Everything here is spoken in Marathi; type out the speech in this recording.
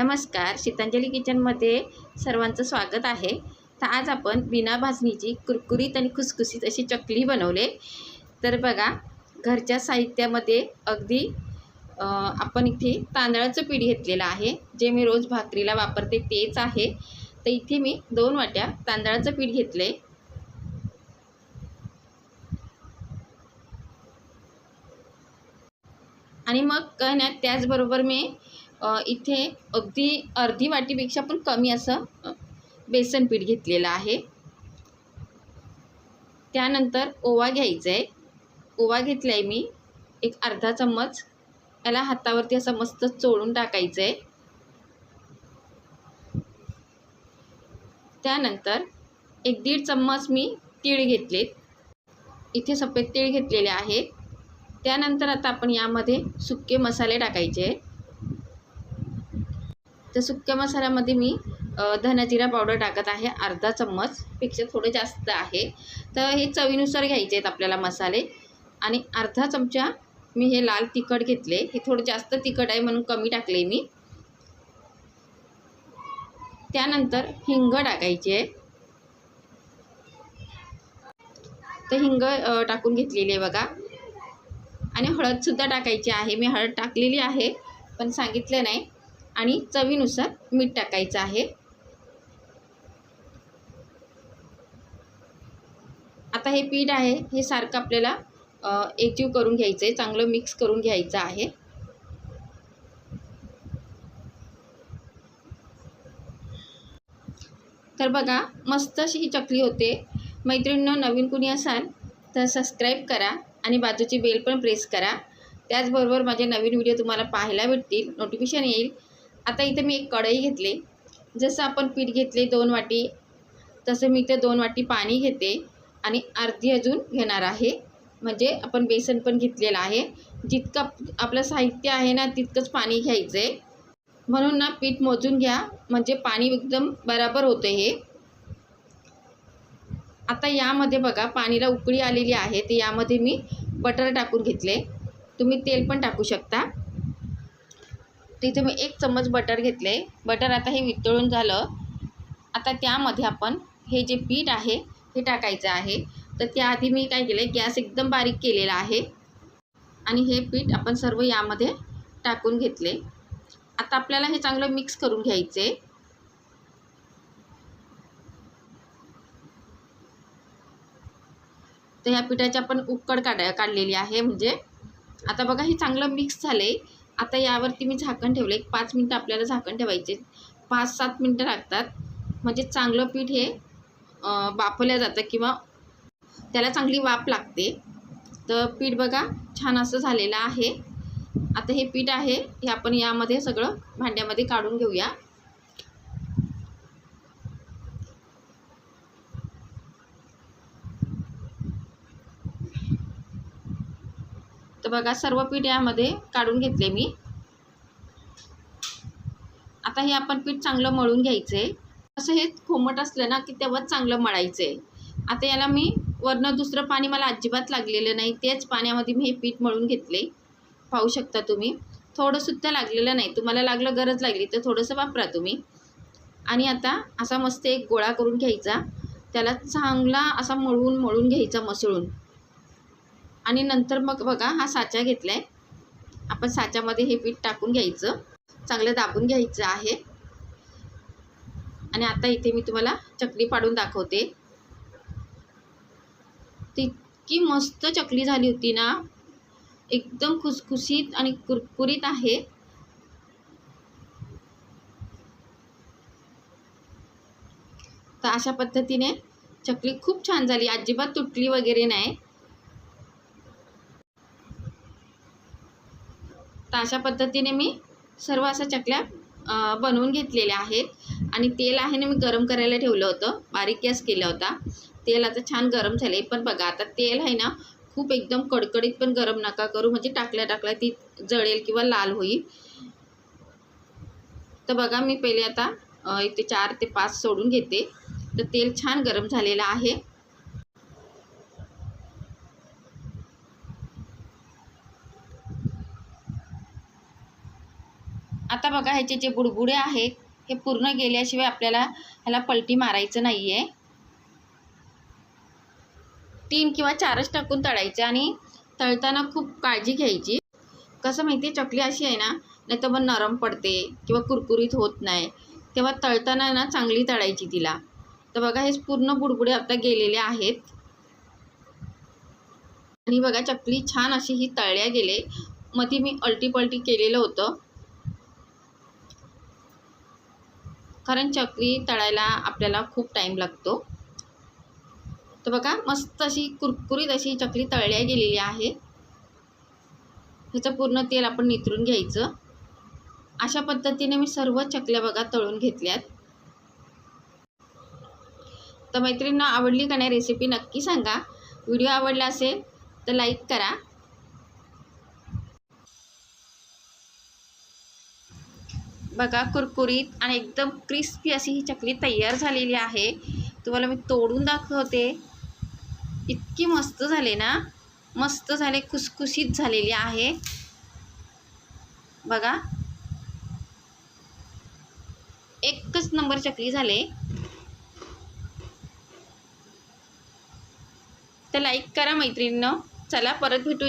नमस्कार शीतांजली किचनमध्ये सर्वांचं स्वागत आहे. तर आज आपण बिना भाजणीची कुरकुरीत आणि खुसखुशीत अशी चकली बनवले. तर बघा घरच्या साहित्यामध्ये अगदी आपण इथे तांदळाचं पीठ घेतलेलं आहे. जे मी रोज भाकरीला वापरते तेच आहे. तर इथे मी दोन वाट्या तांदळाचं पीठ घेतले आणि मग कण्यात त्याचबरोबर मी इथे अगदी अर्धी वाटीपेक्षा पण कमी असं बेसन पीठ घेतलेलं आहे. त्यानंतर ओवा घ्यायचा आहे ओवा घेतला आहे मी. एक अर्धा चम्मच. याला हातावरती असं मस्त चोळून टाकायचं आहे त्यानंतर एक दीड चम्मच मी तीळ घेतलेत. इथे सफेद तीळ घेतलेले आहेत त्यानंतर आता आपण यामध्ये सुके मसाले टाकायचे. तर सुक्या मसाल्यामध्ये मी अ, पावडर टाकत आहे. अर्धा चम्मचपेक्षा थोडे थोडं जास्त आहे. तर हे चवीनुसार घ्यायचे आहेत आपल्याला मसाले. आणि अर्धा चमचा मी हे लाल तिखट घेतले. हे थोडं जास्त तिखट आहे म्हणून कमी टाकले मी. त्यानंतर हिंग टाकायची आहे तर हिंग टाकून घेतलेली आहे बघा. आणि हळदसुद्धा टाकायची आहे. मी हळद टाकलेली आहे पण सांगितलं नाही. आणि चवीनुसार मीठ टाकायचं आहे. आता हे पीठ आहे हे सारखं आपल्याला अ, एकजीव करून घ्यायचं आहे चांगलं मिक्स करून घ्यायचं आहे. तर बघा मस्त अशी ही चकली होते. मैत्रिणीनं नवीन कुणी असाल तर सबस्क्राईब करा आणि बाजूची बेल पण प्रेस करा. त्याचबरोबर माझे नवीन व्हिडिओ तुम्हाला पाहायला भेटतील नोटिफिकेशन येईल. आता इथे मी एक कढई घेतली. जसं आपण पीठ घेतले दोन वाटी तसं मी इथे दोन वाटी पाणी घेते आणि अर्धी अजून घेणार आहे. म्हणजे आपण बेसन पण घेतलेलं आहे. जितकं आपलं साहित्य आहे ना तितकंच पाणी घ्यायचं आहे म्हणून ना पीठ मोजून घ्या. म्हणजे पाणी एकदम बराबर होतं हे. आता यामध्ये बघा पाणीला उकळी आलेली आहे. ते यामध्ये मी बटर टाकून घेतले. तुम्ही तेल पण टाकू शकता. तिथे मी एक चम्मच बटर घेतले. बटर आता हे वितळून झालं. आता त्यामध्ये आपण हे जे पीठ आहे हे टाकायचं आहे. तर त्याआधी मी काय केलं आहे गॅस एकदम बारीक केलेला आहे. आणि हे पीठ आपण सर्व यामध्ये टाकून घेतले. आता आपल्याला हे चांगलं मिक्स करून घ्यायचे तर ह्या पिठाची आपण उकड काढ काढलेली आहे. म्हणजे आता बघा हे चांगलं मिक्स झाले आता यावरती मी झाकण ठेवलं. एक पाच मिनटं आपल्याला झाकण ठेवायचे. पाच सात मिनटं लागतात. म्हणजे चांगलं पीठ हे अं, जातं किंवा त्याला चांगली वाफ लागते. तर पीठ बघा छान असं झालेलं आहे. आता हे पीठ आहे हे आपण यामध्ये सगळं भांड्यामध्ये काढून घेऊया. तर बघा सर्व पीठ यामध्ये काढून घेतले मी. आता हे आपण पीठ चांगलं मळून घ्यायचं आहे असं हे खोमट असलं ना की तेव्हाच चांगलं मळायचं आहे आता याला मी वरनं दुसरं पाणी मला अजिबात लागलेलं नाही. तेच पाण्यामध्ये मी हे पीठ मळून घेतले. पाहू शकता तुम्ही. थोडंसुद्धा लागलेलं नाही. तुम्हाला लागलं गरज लागली तर थोडंसं वापरा तुम्ही. आणि आता असा मस्त एक गोळा करून घ्यायचा. त्याला चांगला असा मळून मळून घ्यायचा मसळून. आणि नंतर मग बघा हा साचा घेतला आहे आपण साच्यामध्ये हे पीठ टाकून घ्यायचं. चांगलं दाबून घ्यायचं आहे. आणि आता इथे मी तुम्हाला चकली पाडून दाखवते. ती इतकी मस्त चकली झाली होती ना. एकदम खुसखुशीत आणि कुरकुरीत आहे. तर अशा पद्धतीने चकली खूप छान झाली. अजिबात तुटली वगैरे नाही. तर अशा पद्धतीने मी सर्व अशा चकल्या बनवून घेतलेल्या आहेत. आणि तेल आहे ना मी गरम करायला ठेवलं होतं. बारीक गॅस केला होता. तेल आता छान गरम झाले पण बघा आता तेल आहे ना खूप एकदम कडकडीत पण गरम नका करू. म्हणजे टाकल्या टाकल्या ती जळेल किंवा लाल होईल. तर बघा मी पहिले आता इथे चार ते पाच सोडून घेते. तर तेल छान गरम झालेलं आहे आता बघा ह्याचे जे बुडबुडे आहेत हे पूर्ण गेल्याशिवाय आपल्याला ह्याला पलटी मारायचं नाही आहे तीन किंवा चारच टाकून तळायचे आणि तळताना खूप काळजी घ्यायची. कसं माहिती आहे चकली अशी आहे ना नाही तर मग नरम पडते किंवा कुरकुरीत होत नाही. तेव्हा तळताना ना चांगली तळायची तिला. तर बघा हे पूर्ण बुडबुडे आता गेलेले आहेत. आणि बघा चकली छान अशी ही तळल्या गेले. मग ती मी अलटी पलटी केलेलं होतं. कारण चकली तळायला आपल्याला खूप टाईम लागतो. तर बघा मस्त अशी कुरकुरीत अशी चकली तळल्या गेलेली आहे. ह्याचं पूर्ण तेल आपण नितरून घ्यायचं. अशा पद्धतीने मी सर्व चकल्या बघा तळून घेतल्यात. तर मैत्रिणींना आवडली का नाही रेसिपी नक्की सांगा. व्हिडिओ आवडला असेल तर लाईक करा. बघा कुरकुरीत आणि एकदम क्रिस्पी अशी ही चकली तयार झालेली आहे. तुम्हाला मी तोडून दाखवते. इतकी मस्त झाले ना? मस्त झाले खुसखुशीत झालेली आहे. बघा. एकच नंबर चकली झाले. तर लाईक करा मैत्रिणीनं. चला परत भेटूया.